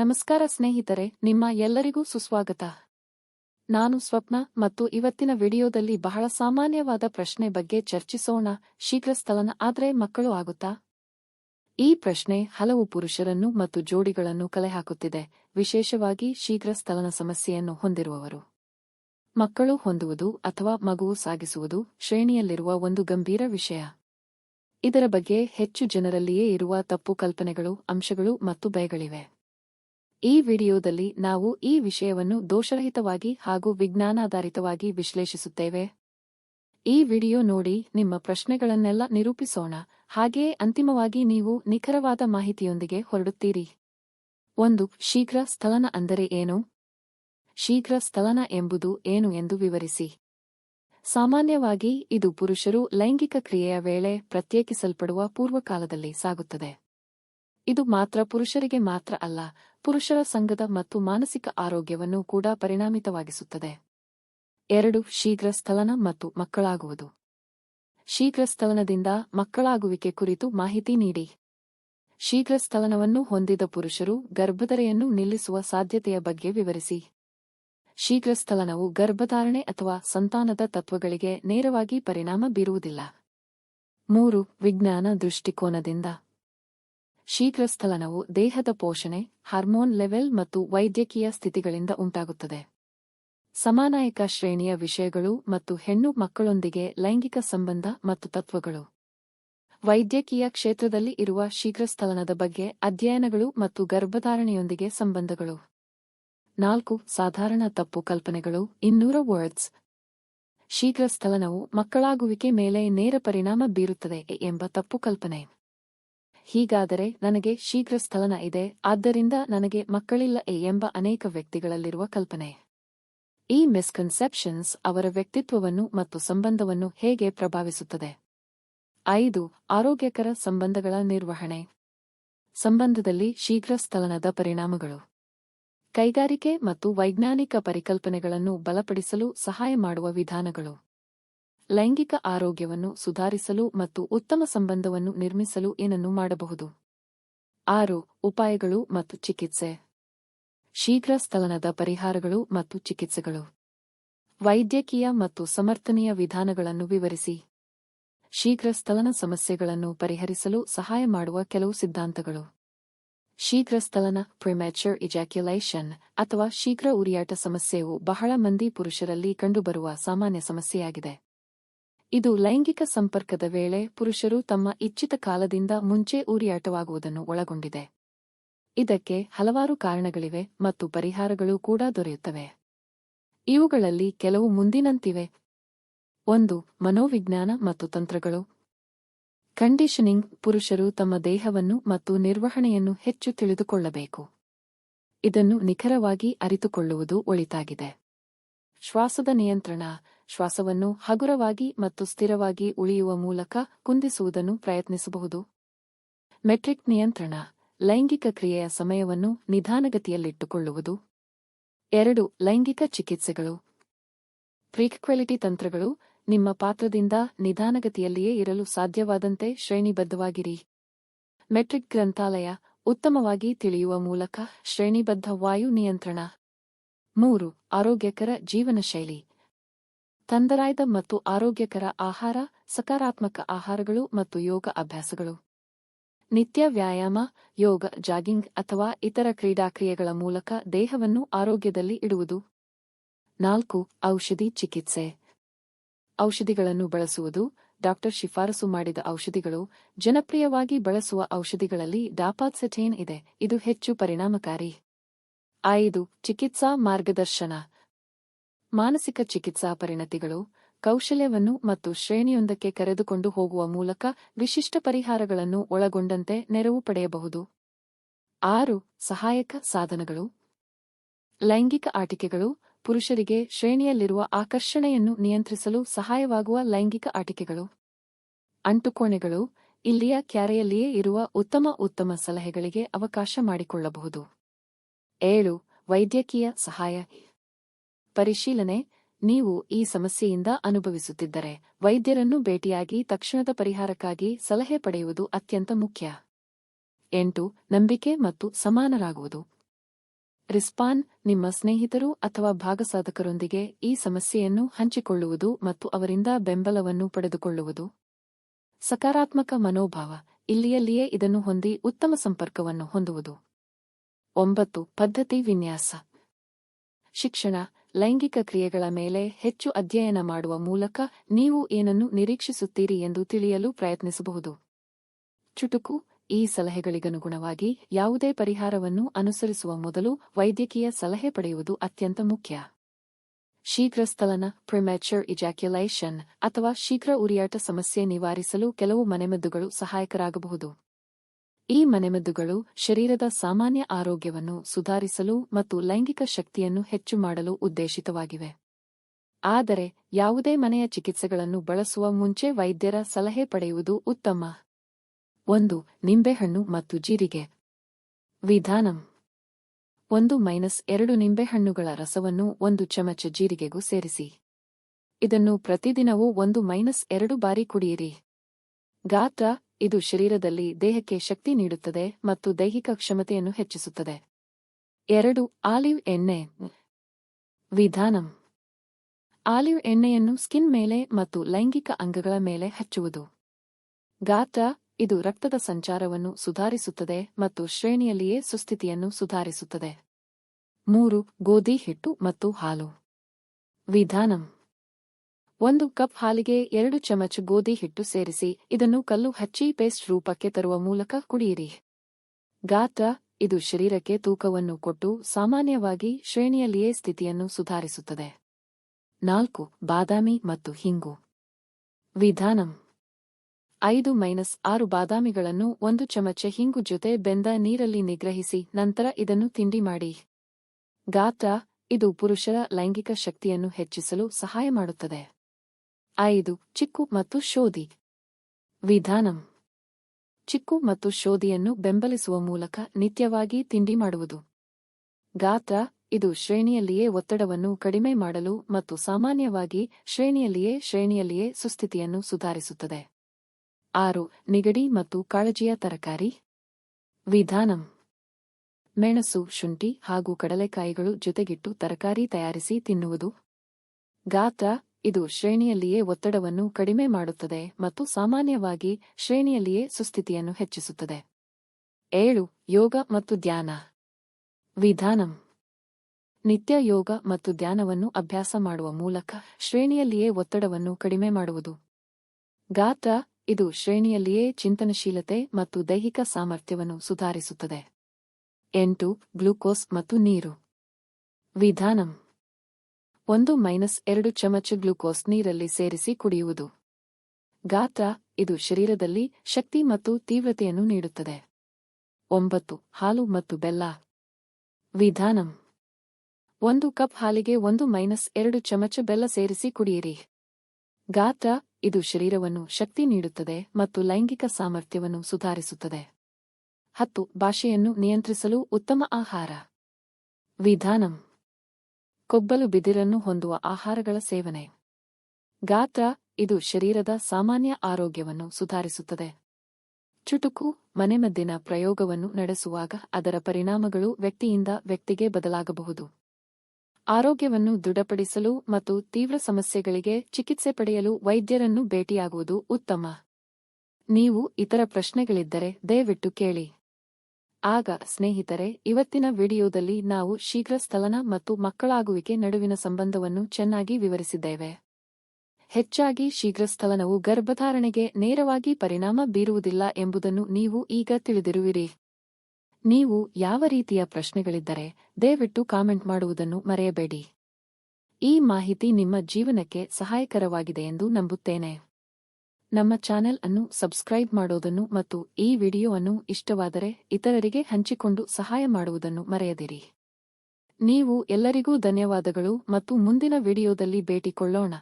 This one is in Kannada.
ನಮಸ್ಕಾರ ಸ್ನೇಹಿತರೆ, ನಿಮ್ಮ ಎಲ್ಲರಿಗೂ ಸುಸ್ವಾಗತ. ನಾನು ಸ್ವಪ್ನ ಮತ್ತು ಇವತ್ತಿನ ವಿಡಿಯೋದಲ್ಲಿ ಬಹಳ ಸಾಮಾನ್ಯವಾದ ಪ್ರಶ್ನೆ ಬಗ್ಗೆ ಚರ್ಚಿಸೋಣ. ಶೀಘ್ರ ಸ್ಥಳನ ಆದರೆ ಮಕ್ಕಳು ಆಗುತ್ತಾ? ಈ ಪ್ರಶ್ನೆ ಹಲವು ಪುರುಷರನ್ನು ಮತ್ತು ಜೋಡಿಗಳನ್ನು ಕಲೆಹಾಕುತ್ತಿದೆ. ವಿಶೇಷವಾಗಿ ಶೀಘ್ರ ಸ್ಥಳನ ಸಮಸ್ಯೆಯನ್ನು ಹೊಂದಿರುವವರು. ಮಕ್ಕಳು ಹೊಂದುವುದು ಅಥವಾ ಮಗುವು ಸಾಗಿಸುವುದು ಶ್ರೇಣಿಯಲ್ಲಿರುವ ಒಂದು ಗಂಭೀರ ವಿಷಯ. ಇದರ ಬಗ್ಗೆ ಹೆಚ್ಚು ಜನರಲ್ಲಿಯೇ ಇರುವ ತಪ್ಪು ಕಲ್ಪನೆಗಳು, ಅಂಶಗಳು ಮತ್ತು ಭಯಗಳಿವೆ. ಈ ವಿಡಿಯೋದಲ್ಲಿ ನಾವು ಈ ವಿಷಯವನ್ನು ದೋಷರಹಿತವಾಗಿ ಹಾಗೂ ವಿಜ್ಞಾನಾಧಾರಿತವಾಗಿ ವಿಶ್ಲೇಷಿಸುತ್ತೇವೆ. ಈ ವಿಡಿಯೋ ನೋಡಿ ನಿಮ್ಮ ಪ್ರಶ್ನೆಗಳನ್ನೆಲ್ಲ ನಿರೂಪಿಸೋಣ. ಹಾಗೆಯೇ ಅಂತಿಮವಾಗಿ ನೀವು ನಿಖರವಾದ ಮಾಹಿತಿಯೊಂದಿಗೆ ಹೊರಡುತ್ತೀರಿ. ಒಂದು, ಶೀಘ್ರ ಸ್ಥಳನ ಅಂದರೆ ಏನು? ಶೀಘ್ರ ಸ್ಥಳನ ಎಂಬುದು ಏನು ಎಂದು ವಿವರಿಸಿ. ಸಾಮಾನ್ಯವಾಗಿ ಇದು ಪುರುಷರು ಲೈಂಗಿಕ ಕ್ರಿಯೆಯ ವೇಳೆ ಪ್ರತ್ಯೇಕಿಸಲ್ಪಡುವ ಪೂರ್ವಕಾಲದಲ್ಲಿ ಸಾಗುತ್ತದೆ. ಇದು ಮಾತ್ರ ಪುರುಷರಿಗೆ ಮಾತ್ರ ಅಲ್ಲ ಪುರುಷರ ಸಂಘದ ಮತ್ತು ಮಾನಸಿಕ ಆರೋಗ್ಯವನ್ನು ಕೂಡ ಪರಿಣಾಮಿತವಾಗಿಸುತ್ತದೆ. ಎರಡು, ಶೀಘ್ರ ಸ್ಥಲನ ಮತ್ತು ಮಕ್ಕಳಾಗುವುದು. ಶೀಘ್ರ ಸ್ಥಲನದಿಂದ ಮಕ್ಕಳಾಗುವಿಕೆ ಕುರಿತು ಮಾಹಿತಿ ನೀಡಿ. ಶೀಘ್ರ ಸ್ಥಲನವನ್ನು ಹೊಂದಿದ ಪುರುಷರು ಗರ್ಭಧರೆಯನ್ನು ನಿಲ್ಲಿಸುವ ಸಾಧ್ಯತೆಯ ಬಗ್ಗೆ ವಿವರಿಸಿ. ಶೀಘ್ರ ಸ್ಥಲನವು ಗರ್ಭಧಾರಣೆ ಅಥವಾ ಸಂತಾನದ ತತ್ವಗಳಿಗೆ ನೇರವಾಗಿ ಪರಿಣಾಮ ಬೀರುವುದಿಲ್ಲ. ಮೂರು, ವಿಜ್ಞಾನ ದೃಷ್ಟಿಕೋನದಿಂದ. ಶೀಘ್ರ ಸ್ಥಳನವು ದೇಹದ ಪೋಷಣೆ, ಹಾರ್ಮೋನ್ ಲೆವೆಲ್ ಮತ್ತು ವೈದ್ಯಕೀಯ ಸ್ಥಿತಿಗಳಿಂದ ಉಂಟಾಗುತ್ತದೆ. ಸಮಾನಾಯಕ ಶ್ರೇಣಿಯ ವಿಷಯಗಳು ಮತ್ತು ಹೆಣ್ಣು ಮಕ್ಕಳೊಂದಿಗೆ ಲೈಂಗಿಕ ಸಂಬಂಧ ಮತ್ತು ತತ್ವಗಳು. ವೈದ್ಯಕೀಯ ಕ್ಷೇತ್ರದಲ್ಲಿ ಇರುವ ಶೀಘ್ರ ಸ್ಥಳನದ ಬಗ್ಗೆ ಅಧ್ಯಯನಗಳು ಮತ್ತು ಗರ್ಭಧಾರಣೆಯೊಂದಿಗೆ ಸಂಬಂಧಗಳು. ನಾಲ್ಕು, ಸಾಧಾರಣ ತಪ್ಪು ಕಲ್ಪನೆಗಳು, ಇನ್ನೂರ ವರ್ಡ್ಸ್. ಶೀಘ್ರ ಸ್ಥಳನವು ಮಕ್ಕಳಾಗುವಿಕೆ ಮೇಲೆ ನೇರ ಪರಿಣಾಮ ಬೀರುತ್ತದೆ ಎಂಬ ತಪ್ಪು ಕಲ್ಪನೆ. ಹೀಗಾದರೆ ನನಗೆ ಶೀಘ್ರ ಸ್ಥಲನ ಇದೆ, ಆದ್ದರಿಂದ ನನಗೆ ಮಕ್ಕಳಿಲ್ಲ ಎಂಬ ಅನೇಕ ವ್ಯಕ್ತಿಗಳಲ್ಲಿರುವ ಕಲ್ಪನೆ. ಈ ಮಿಸ್ಕನ್ಸೆಪ್ಷನ್ಸ್ ಅವರ ವ್ಯಕ್ತಿತ್ವವನ್ನು ಮತ್ತು ಸಂಬಂಧವನ್ನು ಹೇಗೆ ಪ್ರಭಾವಿಸುತ್ತದೆ? ಐದು, ಆರೋಗ್ಯಕರ ಸಂಬಂಧಗಳ ನಿರ್ವಹಣೆ. ಸಂಬಂಧದಲ್ಲಿ ಶೀಘ್ರ ಸ್ಥಲನದ ಪರಿಣಾಮಗಳು. ಕೈಗಾರಿಕೆ ಮತ್ತು ವೈಜ್ಞಾನಿಕ ಪರಿಕಲ್ಪನೆಗಳನ್ನು ಬಲಪಡಿಸಲು ಸಹಾಯ ಮಾಡುವ ವಿಧಾನಗಳು. ಲೈಂಗಿಕ ಆರೋಗ್ಯವನ್ನು ಸುಧಾರಿಸಲು ಮತ್ತು ಉತ್ತಮ ಸಂಬಂಧವನ್ನು ನಿರ್ಮಿಸಲು ಏನನ್ನು ಮಾಡಬಹುದು? ಆರು, ಉಪಾಯಗಳು ಮತ್ತು ಚಿಕಿತ್ಸೆ. ಶೀಘ್ರ ಸ್ಥಳನದ ಪರಿಹಾರಗಳು ಮತ್ತು ಚಿಕಿತ್ಸೆಗಳು. ವೈದ್ಯಕೀಯ ಮತ್ತು ಸಮರ್ಥನೀಯ ವಿಧಾನಗಳನ್ನು ವಿವರಿಸಿ. ಶೀಘ್ರ ಸ್ಥಳನ ಸಮಸ್ಯೆಗಳನ್ನು ಪರಿಹರಿಸಲು ಸಹಾಯ ಮಾಡುವ ಕೆಲವು ಸಿದ್ಧಾಂತಗಳು. ಶೀಘ್ರ ಸ್ಥಳನ ಪ್ರಿಮ್ಯಾಚರ್ ಇಜಾಕ್ಯುಲೇಷನ್ ಅಥವಾ ಶೀಘ್ರ ಉರಿಯಾಟ ಸಮಸ್ಯೆಯು ಬಹಳ ಮಂದಿ ಪುರುಷರಲ್ಲಿ ಕಂಡುಬರುವ ಸಾಮಾನ್ಯ ಸಮಸ್ಯೆಯಾಗಿದೆ. ಇದು ಲೈಂಗಿಕ ಸಂಪರ್ಕದ ವೇಳೆ ಪುರುಷರು ತಮ್ಮ ಇಚ್ಛಿತ ಕಾಲದಿಂದ ಮುಂಚೆ ಊರಿಯಾಟವಾಗುವುದನ್ನು ಒಳಗೊಂಡಿದೆ. ಇದಕ್ಕೆ ಹಲವಾರು ಕಾರಣಗಳಿವೆ ಮತ್ತು ಪರಿಹಾರಗಳು ಕೂಡ ದೊರೆಯುತ್ತವೆ. ಇವುಗಳಲ್ಲಿ ಕೆಲವು ಮುಂದಿನಂತಿವೆ. ಒಂದು, ಮನೋವಿಜ್ಞಾನ ಮತ್ತು ತಂತ್ರಗಳು. ಕಂಡೀಷನಿಂಗ್, ಪುರುಷರು ತಮ್ಮ ದೇಹವನ್ನು ಮತ್ತು ನಿರ್ವಹಣೆಯನ್ನು ಹೆಚ್ಚು ತಿಳಿದುಕೊಳ್ಳಬೇಕು. ಇದನ್ನು ನಿಖರವಾಗಿ ಅರಿತುಕೊಳ್ಳುವುದು ಒಳಿತಾಗಿದೆ. ಶ್ವಾಸದ ನಿಯಂತ್ರಣ ಶ್ವಾಸವನ್ನು ಹಗುರವಾಗಿ ಮತ್ತು ಸ್ಥಿರವಾಗಿ ಉಳಿಯುವ ಮೂಲಕ ಕುಂದಿಸುವುದನ್ನು ಪ್ರಯತ್ನಿಸಬಹುದು. ಮೆಟ್ರಿಕ್ ನಿಯಂತ್ರಣ, ಲೈಂಗಿಕ ಕ್ರಿಯೆಯ ಸಮಯವನ್ನು ನಿಧಾನಗತಿಯಲ್ಲಿಟ್ಟುಕೊಳ್ಳುವುದು. ಎರಡು, ಲೈಂಗಿಕ ಚಿಕಿತ್ಸೆಗಳು. ಪ್ರೀಕ್ವೆಲಿಟಿ ತಂತ್ರಗಳು, ನಿಮ್ಮ ಪಾತ್ರದಿಂದ ನಿಧಾನಗತಿಯಲ್ಲಿಯೇ ಇರಲು ಸಾಧ್ಯವಾದಂತೆ ಶ್ರೇಣಿಬದ್ಧವಾಗಿರಿ. ಮೆಟ್ರಿಕ್ ಗ್ರಂಥಾಲಯ, ಉತ್ತಮವಾಗಿ ತಿಳಿಯುವ ಮೂಲಕ ಶ್ರೇಣಿಬದ್ಧ ವಾಯು ನಿಯಂತ್ರಣ. ಮೂರು, ಆರೋಗ್ಯಕರ ಜೀವನಶೈಲಿ. ತಂದರಾಯ್ದ ಮತ್ತು ಆರೋಗ್ಯಕರ ಆಹಾರ, ಸಕಾರಾತ್ಮಕ ಆಹಾರಗಳು ಮತ್ತು ಯೋಗ ಅಭ್ಯಾಸಗಳು. ನಿತ್ಯ ವ್ಯಾಯಾಮ, ಯೋಗ, ಜಾಗಿಂಗ್ ಅಥವಾ ಇತರ ಕ್ರೀಡಾಕ್ರಿಯೆಗಳ ಮೂಲಕ ದೇಹವನ್ನು ಆರೋಗ್ಯದಲ್ಲಿ ಇಡುವುದು. ನಾಲ್ಕು, ಔಷಧಿ ಚಿಕಿತ್ಸೆ. ಔಷಧಿಗಳನ್ನು ಬಳಸುವುದು. ಡಾಕ್ಟರ್ ಶಿಫಾರಸು ಮಾಡಿದ ಔಷಧಿಗಳು ಜನಪ್ರಿಯವಾಗಿ ಬಳಸುವ ಔಷಧಿಗಳಲ್ಲಿ ಡಾಪಾತ್ಸೆಟೇನ್ ಇದೆ. ಇದು ಹೆಚ್ಚು ಪರಿಣಾಮಕಾರಿ. ಐದು, ಚಿಕಿತ್ಸಾ ಮಾರ್ಗದರ್ಶನ. ಮಾನಸಿಕ ಚಿಕಿತ್ಸಾ ಪರಿಣತಿಗಳು, ಕೌಶಲ್ಯವನ್ನು ಮತ್ತು ಶ್ರೇಣಿಯೊಂದಕ್ಕೆ ಕರೆದುಕೊಂಡು ಹೋಗುವ ಮೂಲಕ ವಿಶಿಷ್ಟ ಪರಿಹಾರಗಳನ್ನು ಒಳಗೊಂಡಂತೆ ನೆರವು ಪಡೆಯಬಹುದು. ಆರು, ಸಹಾಯಕ ಸಾಧನಗಳು. ಲೈಂಗಿಕ ಆಟಿಕೆಗಳು, ಪುರುಷರಿಗೆ ಶ್ರೇಣಿಯಲ್ಲಿರುವ ಆಕರ್ಷಣೆಯನ್ನು ನಿಯಂತ್ರಿಸಲು ಸಹಾಯವಾಗುವ ಲೈಂಗಿಕ ಆಟಿಕೆಗಳು. ಅಂಟುಕೋಣೆಗಳು, ಇಲ್ಲಿಯ ಕ್ಯಾರೆಯಲ್ಲಿಯೇ ಇರುವ ಉತ್ತಮ ಉತ್ತಮ ಸಲಹೆಗಳಿಗೆ ಅವಕಾಶ ಮಾಡಿಕೊಳ್ಳಬಹುದು. ಏಳು, ವೈದ್ಯಕೀಯ ಸಹಾಯ. ಪರಿಶೀಲನೆ ನೀವು ಈ ಸಮಸ್ಯೆಯಿಂದ ಅನುಭವಿಸುತ್ತಿದ್ದರೆ ವೈದ್ಯರನ್ನು ಭೇಟಿಯಾಗಿ ತಕ್ಷಣದ ಪರಿಹಾರಕ್ಕಾಗಿ ಸಲಹೆ ಪಡೆಯುವುದು ಅತ್ಯಂತ ಮುಖ್ಯ. ಎಂಟು, ನಂಬಿಕೆ ಮತ್ತು ಸಮಾನರಾಗುವುದು. ರಿಸ್ಪಾನ್, ನಿಮ್ಮ ಸ್ನೇಹಿತರು ಅಥವಾ ಭಾಗಸಾಧಕರೊಂದಿಗೆ ಈ ಸಮಸ್ಯೆಯನ್ನು ಹಂಚಿಕೊಳ್ಳುವುದು ಮತ್ತು ಅವರಿಂದ ಬೆಂಬಲವನ್ನು ಪಡೆದುಕೊಳ್ಳುವುದು. ಸಕಾರಾತ್ಮಕ ಮನೋಭಾವ, ಇಲ್ಲಿಯಲ್ಲಿಯೇ ಇದನ್ನು ಹೊಂದಿ ಉತ್ತಮ ಸಂಪರ್ಕವನ್ನು ಹೊಂದುವುದು. ಒಂಬತ್ತು, ಪದ್ಧತಿ ವಿನ್ಯಾಸ. ಶಿಕ್ಷಣ ಲೈಂಗಿಕ ಕ್ರಿಯೆಗಳ ಮೇಲೆ ಹೆಚ್ಚು ಅಧ್ಯಯನ ಮಾಡುವ ಮೂಲಕ ನೀವು ಏನನ್ನು ನಿರೀಕ್ಷಿಸುತ್ತೀರಿ ಎಂದು ತಿಳಿಯಲು ಪ್ರಯತ್ನಿಸಬಹುದು. ಚುಟುಕು, ಈ ಸಲಹೆಗಳಿಗನುಗುಣವಾಗಿ ಯಾವುದೇ ಪರಿಹಾರವನ್ನು ಅನುಸರಿಸುವ ಮೊದಲು ವೈದ್ಯಕೀಯ ಸಲಹೆ ಪಡೆಯುವುದು ಅತ್ಯಂತ ಮುಖ್ಯ. ಶೀಘ್ರ ಸ್ಥಳನ ಪ್ರಿಮ್ಯಾಚರ್ ಇಜಾಕ್ಯುಲೇಷನ್ ಅಥವಾ ಶೀಘ್ರ ಉರಿಯಾಟ ಸಮಸ್ಯೆ ನಿವಾರಿಸಲು ಕೆಲವು ಮನೆಮದ್ದುಗಳು ಸಹಾಯಕರಾಗಬಹುದು. ಈ ಮನೆಮದ್ದುಗಳು ಶರೀರದ ಸಾಮಾನ್ಯ ಆರೋಗ್ಯವನ್ನು ಸುಧಾರಿಸಲು ಮತ್ತು ಲೈಂಗಿಕ ಶಕ್ತಿಯನ್ನು ಹೆಚ್ಚು ಮಾಡಲು ಉದ್ದೇಶಿತವಾಗಿವೆ. ಆದರೆ, ಯಾವುದೇ ಮನೆಯ ಚಿಕಿತ್ಸೆಗಳನ್ನು ಬಳಸುವ ಮುಂಚೆ ವೈದ್ಯರ ಸಲಹೆ ಪಡೆಯುವುದು ಉತ್ತಮ. ಒಂದು, ನಿಂಬೆಹಣ್ಣು ಮತ್ತು ಜೀರಿಗೆ. ವಿಧಾನಂ. ಒಂದು ಮೈನಸ್ ಎರಡು ನಿಂಬೆಹಣ್ಣುಗಳ ರಸವನ್ನು ಒಂದು ಚಮಚ ಜೀರಿಗೆಗೂ ಸೇರಿಸಿ. ಇದನ್ನು ಪ್ರತಿದಿನವೂ ಒಂದು ಮೈನಸ್ ಎರಡು ಬಾರಿ ಕುಡಿಯಿರಿ. ಗಾತ್ರ ಇದು ಶರೀರದಲ್ಲಿ ದೇಹಕ್ಕೆ ಶಕ್ತಿ ನೀಡುತ್ತದೆ ಮತ್ತು ದೈಹಿಕ ಕ್ಷಮತೆಯನ್ನು ಹೆಚ್ಚಿಸುತ್ತದೆ. ಎರಡು, ಆಲಿವ್ ಎಣ್ಣೆ. ವಿಧಾನಂ. ಆಲಿವ್ ಎಣ್ಣೆಯನ್ನು ಸ್ಕಿನ್ ಮೇಲೆ ಮತ್ತು ಲೈಂಗಿಕ ಅಂಗಗಳ ಮೇಲೆ ಹಚ್ಚುವುದು. ಗಾತ್ರ, ಇದು ರಕ್ತದ ಸಂಚಾರವನ್ನು ಸುಧಾರಿಸುತ್ತದೆ ಮತ್ತು ಶ್ರೇಣಿಯಲ್ಲಿಯೇ ಸುಸ್ಥಿತಿಯನ್ನು ಸುಧಾರಿಸುತ್ತದೆ. ಮೂರು, ಗೋಧಿ ಹಿಟ್ಟು ಮತ್ತು ಹಾಲು. ವಿಧಾನಂ. ಒಂದು ಕಪ್ ಹಾಲಿಗೆ ಎರಡು ಚಮಚ ಗೋಧಿ ಹಿಟ್ಟು ಸೇರಿಸಿ ಇದನ್ನು ಕಲ್ಲು ಹಚ್ಚಿ ಪೇಸ್ಟ್ ರೂಪಕ್ಕೆ ತರುವ ಮೂಲಕ ಕುಡಿಯಿರಿ. ಗಾತ್ರ, ಇದು ಶರೀರಕ್ಕೆ ತೂಕವನ್ನು ಕೊಟ್ಟು ಸಾಮಾನ್ಯವಾಗಿ ಶ್ರೇಣಿಯಲ್ಲಿಯೇ ಸ್ಥಿತಿಯನ್ನು ಸುಧಾರಿಸುತ್ತದೆ. ನಾಲ್ಕು, ಬಾದಾಮಿ ಮತ್ತು ಹಿಂಗು. ವಿಧಾನಂ. ಐದು ಮೈನಸ್ ಆರು ಬಾದಾಮಿಗಳನ್ನು ಒಂದು ಚಮಚ ಹಿಂಗು ಜೊತೆ ಬೆಂದ ನೀರಲ್ಲಿ ನಿಗ್ರಹಿಸಿ ನಂತರ ಇದನ್ನು ತಿಂಡಿ ಮಾಡಿ. ಗಾತ್ರ, ಇದು ಪುರುಷರ ಲೈಂಗಿಕ ಶಕ್ತಿಯನ್ನು ಹೆಚ್ಚಿಸಲು ಸಹಾಯ ಮಾಡುತ್ತದೆ. ಐದು, ಚಿಕ್ಕು ಮತ್ತು ಶೋಧಿ. ವಿಧಾನಂ. ಚಿಕ್ಕು ಮತ್ತು ಶೋಧಿಯನ್ನು ಬೆಂಬಲಿಸುವ ಮೂಲಕ ನಿತ್ಯವಾಗಿ ತಿಂಡಿ ಮಾಡುವುದು. ಗಾತ್ರ, ಇದು ಶ್ರೇಣಿಯಲ್ಲಿಯೇ ಒತ್ತಡವನ್ನು ಕಡಿಮೆ ಮಾಡಲು ಮತ್ತು ಸಾಮಾನ್ಯವಾಗಿ ಶ್ರೇಣಿಯಲ್ಲಿಯೇ ಶ್ರೇಣಿಯಲ್ಲಿಯೇ ಸುಸ್ಥಿತಿಯನ್ನು ಸುಧಾರಿಸುತ್ತದೆ. ಆರು, ನಿಗಡಿ ಮತ್ತು ಕಾಳಜಿಯ ತರಕಾರಿ. ವಿಧಾನಂ. ಮೆಣಸು, ಶುಂಠಿ ಹಾಗೂ ಕಡಲೆಕಾಯಿಗಳು ಜೊತೆಗಿಟ್ಟು ತರಕಾರಿ ತಯಾರಿಸಿ ತಿನ್ನುವುದು. ಗಾತ್ರ ಇದು ಶ್ರೇಣಿಯಲ್ಲಿಯೇ ಒತ್ತಡವನ್ನು ಕಡಿಮೆ ಮಾಡುತ್ತದೆ ಮತ್ತು ಸಾಮಾನ್ಯವಾಗಿ ಶ್ರೇಣಿಯಲ್ಲಿಯೇ ಸುಸ್ಥಿತಿಯನ್ನು ಹೆಚ್ಚಿಸುತ್ತದೆ. ಏಳು, ಯೋಗ ಮತ್ತು ಧ್ಯಾನ. ವಿಧಾನಂ. ನಿತ್ಯ ಯೋಗ ಮತ್ತು ಧ್ಯಾನವನ್ನು ಅಭ್ಯಾಸ ಮಾಡುವ ಮೂಲಕ ಶ್ರೇಣಿಯಲ್ಲಿಯೇ ಒತ್ತಡವನ್ನು ಕಡಿಮೆ ಮಾಡುವುದು. ಗಾತ್ರ. ಇದು ಶ್ರೇಣಿಯಲ್ಲಿಯೇ ಚಿಂತನಶೀಲತೆ ಮತ್ತು ದೈಹಿಕ ಸಾಮರ್ಥ್ಯವನ್ನು ಸುಧಾರಿಸುತ್ತದೆ. ಎಂಟು, ಗ್ಲೂಕೋಸ್ ಮತ್ತು ನೀರು. ವಿಧಾನಂ. ಒಂದು ಮೈನಸ್ ಎರಡು ಚಮಚ ಗ್ಲುಕೋಸ್ ನೀರಲ್ಲಿ ಸೇರಿಸಿ ಕುಡಿಯುವುದು. ಗಾತ್ರ, ಇದು ಶರೀರದಲ್ಲಿ ಶಕ್ತಿ ಮತ್ತು ತೀವ್ರತೆಯನ್ನು ನೀಡುತ್ತದೆ. ಒಂಬತ್ತು, ಹಾಲು ಮತ್ತು ಬೆಲ್ಲ. ವಿಧಾನಂ. ಒಂದು ಕಪ್ ಹಾಲಿಗೆ ಒಂದು ಮೈನಸ್ ಎರಡು ಚಮಚ ಬೆಲ್ಲ ಸೇರಿಸಿ ಕುಡಿಯಿರಿ. ಗಾತ್ರ, ಇದು ಶರೀರವನ್ನು ಶಕ್ತಿ ನೀಡುತ್ತದೆ ಮತ್ತು ಲೈಂಗಿಕ ಸಾಮರ್ಥ್ಯವನ್ನು ಸುಧಾರಿಸುತ್ತದೆ. ಹತ್ತು, ಭಾಷೆಯನ್ನು ನಿಯಂತ್ರಿಸಲು ಉತ್ತಮ ಆಹಾರ. ವಿಧಾನಂ. ಕೊಬ್ಬಲು ಬಿದಿರನ್ನು ಹೊಂದುವ ಆಹಾರಗಳ ಸೇವನೆ. ಗಾತ್ರ, ಇದು ಶರೀರದ ಸಾಮಾನ್ಯ ಆರೋಗ್ಯವನ್ನು ಸುಧಾರಿಸುತ್ತದೆ. ಚುಟುಕು, ಮನೆಮದ್ದಿನ ಪ್ರಯೋಗವನ್ನು ನಡೆಸುವಾಗ ಅದರ ಪರಿಣಾಮಗಳು ವ್ಯಕ್ತಿಯಿಂದ ವ್ಯಕ್ತಿಗೆ ಬದಲಾಗಬಹುದು. ಆರೋಗ್ಯವನ್ನು ದೃಢಪಡಿಸಲು ಮತ್ತು ತೀವ್ರ ಸಮಸ್ಯೆಗಳಿಗೆ ಚಿಕಿತ್ಸೆ ಪಡೆಯಲು ವೈದ್ಯರನ್ನು ಭೇಟಿಯಾಗುವುದು ಉತ್ತಮ. ನೀವು ಇತರ ಪ್ರಶ್ನೆಗಳಿದ್ದರೆ ದಯವಿಟ್ಟು ಕೇಳಿ. ಆಗ, ಸ್ನೇಹಿತರೆ, ಇವತ್ತಿನ ವಿಡಿಯೋದಲ್ಲಿ ನಾವು ಶೀಘ್ರ ಸ್ಥಲನ ಮತ್ತು ಮಕ್ಕಳಾಗುವಿಕೆ ನಡುವಿನ ಸಂಬಂಧವನ್ನು ಚೆನ್ನಾಗಿ ವಿವರಿಸಿದ್ದೇವೆ. ಹೆಚ್ಚಾಗಿ ಶೀಘ್ರಸ್ಥಲನವು ಗರ್ಭಧಾರಣೆಗೆ ನೇರವಾಗಿ ಪರಿಣಾಮ ಬೀರುವುದಿಲ್ಲ ಎಂಬುದನ್ನು ನೀವು ಈಗ ತಿಳಿದಿರುವಿರಿ. ನೀವು ಯಾವ ರೀತಿಯ ಪ್ರಶ್ನೆಗಳಿದ್ದರೆ, ದಯವಿಟ್ಟು ಕಾಮೆಂಟ್ ಮಾಡುವುದನ್ನು ಮರೆಯಬೇಡಿ. ಈ ಮಾಹಿತಿ ನಿಮ್ಮ ಜೀವನಕ್ಕೆ ಸಹಾಯಕರವಾಗಿದೆ ಎಂದು ನಂಬುತ್ತೇನೆ. ನಮ್ಮ ಚಾನೆಲ್ ಅನ್ನು ಸಬ್ಸ್ಕ್ರೈಬ್ ಮಾಡೋದನ್ನು ಮತ್ತು ಈ ವಿಡಿಯೋ ಅನ್ನು ಇಷ್ಟವಾದರೆ ಇತರರಿಗೆ ಹಂಚಿಕೊಂಡು ಸಹಾಯ ಮಾಡುವುದನ್ನು ಮರೆಯದಿರಿ. ನೀವು ಎಲ್ಲರಿಗೂ ಧನ್ಯವಾದಗಳು ಮತ್ತು ಮುಂದಿನ ವಿಡಿಯೋದಲ್ಲಿ ಭೇಟಿಕೊಳ್ಳೋಣ